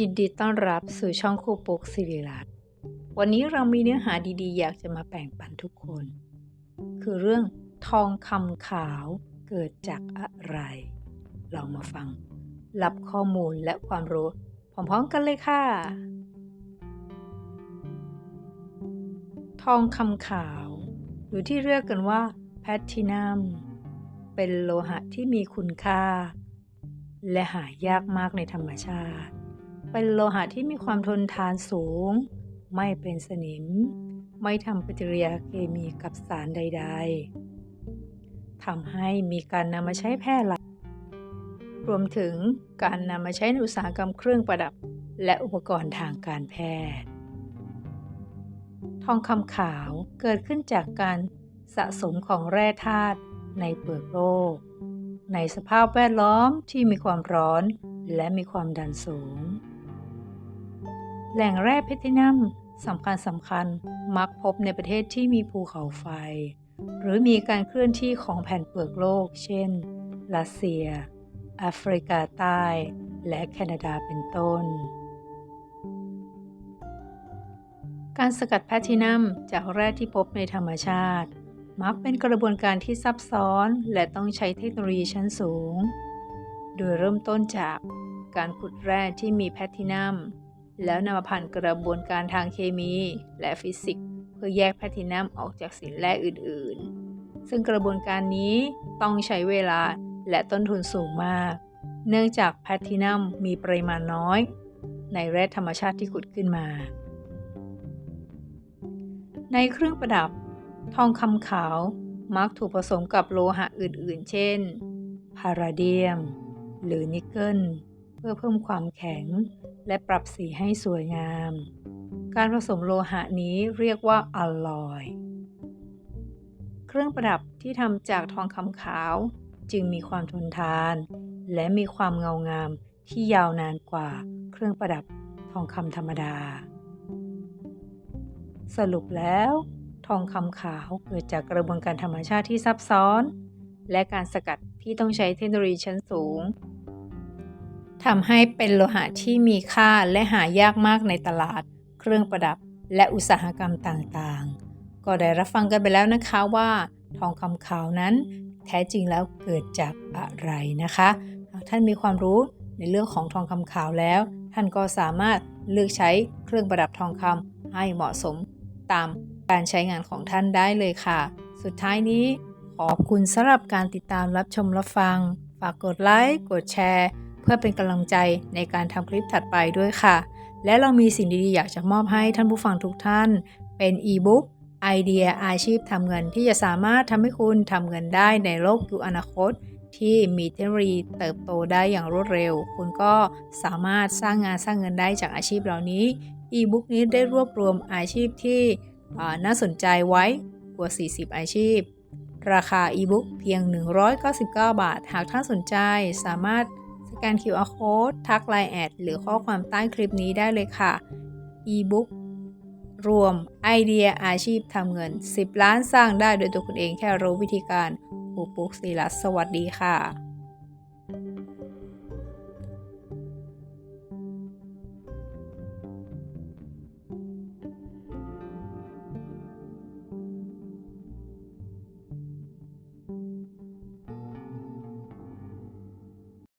ยินดีต้อนรับสู่ช่องครูปุกสิริรัตน์วันนี้เรามีเนื้อหาดีๆ อยากจะมาแบ่งปันทุกคน คือเรื่องทองคำขาวเกิดจากอะไร ลองมาฟัง รับข้อมูลและความรู้พร้อมๆกันเลยค่ะ ทองคำขาว หรือที่เรียกกันว่าแพลทินัมเป็นโลหะที่มีคุณค่า และหายากมากในธรรมชาติ เป็นโลหะที่มีความทนทานสูง ไม่เป็นสนิม ไม่ทำปฏิกิริยาเคมีกับสารใด ๆทำให้มีการนำมาใช้แพร่หลายรวมถึงการนำมาใช้ในอุตสาหกรรมเครื่องประดับ และอุปกรณ์ทางการแพทย์ ทองคำขาวเกิดขึ้นจากการสะสมของแร่ธาตุในเปลือกโลก ในสภาพแวดล้อมที่มีความร้อนและมีความดันสูง แหล่งแร่เพทินัมสำคัญสำคัญมักพบในประเทศที่มีภูเขาไฟ หรือมีการเคลื่อนที่ของแผ่นเปลือกโลก เช่น รัสเซีย แอฟริกาใต้ และแคนาดาเป็นต้น การสกัดแพทินัมจากแร่ที่พบในธรรมชาติ มักเป็นกระบวนการที่ซับซ้อนและต้องใช้เทคโนโลยีชั้นสูง โดยเริ่มต้นจากการขุดแร่ที่มีแพทินัม แล้วนำมาผ่านกระบวนการทางเคมีและฟิสิกส์ เพื่อแยกแพทินัมออกจากสินแร่อื่นๆ ซึ่งกระบวนการนี้ต้องใช้เวลาและต้นทุนสูงมาก เนื่องจากแพทินัมมีปริมาณน้อย ในแร่ธรรมชาติที่ขุดขึ้นมา ในเครื่องประดับ ทองคำขาวมักถูกผสมกับโลหะอื่นๆ เช่น พาราเดียม หรือนิกเกิล เพื่อเพิ่มความแข็ง และปรับสีให้สวยงาม การผสมโลหะนี้เรียกว่าอลลอย เครื่องประดับที่ทำจากทองคำขาวจึงมีความทนทาน และมีความเงางามที่ยาวนานกว่าเครื่องประดับทองคำธรรมดา สรุปแล้ว ทองคำขาวเกิดจากกระบวนการธรรมชาติที่ซับซ้อน และการสกัดที่ต้องใช้เทคโนโลยีชั้นสูง ทำให้เป็นโลหะที่มีค่าและหายากมากในตลาด เครื่องประดับและอุตสาหกรรมต่างๆ ก็ได้รับฟังกันไปแล้วนะคะว่า ทองคำขาวนั้น แท้จริงแล้วเกิดจากอะไรนะคะหากท่านมีความรู้ในเรื่องของทองคำขาวแล้ว ท่านก็สามารถเลือกใช้เครื่องประดับทองคำให้เหมาะสมตามการใช้งานของท่านได้เลยค่ะ สุดท้ายนี้ขอบคุณสำหรับการติดตามรับชมรับฟัง ฝากกดไลค์ กดแชร์ พื่อเป็นกำลังใจในการทำคลิปถัดไปด้วยค่ะ และเรามีสิ่งดีๆ อยากจะมอบให้ท่านผู้ฟังทุกท่าน เป็นอีบุ๊กไอเดียอาชีพทำเงินที่จะสามารถทำให้คุณทำเงินได้ในโลกยุคอนาคต ที่มีเทคโนโลยีเติบโตได้อย่างรวดเร็ว คุณก็สามารถสร้างงานสร้างเงินได้จากอาชีพเหล่านี้อีบุ๊กนี้ได้รวบรวมอาชีพที่น่าสนใจไว้กว่า 40 อาชีพ ราคาอีบุ๊กเพียง 199 บาท หากท่านสนใจสามารถ แกน QR Code ทักไลน์แอดหรือข้อความใต้คลิปนี้ได้เลยค่ะอีบุ๊กรวมไอเดียอาชีพทำเงิน 10 ล้านสร้างได้โดยตัวคุณเองแค่รู้วิธีการครูปุ๊กศิลัสสวัสดีค่ะ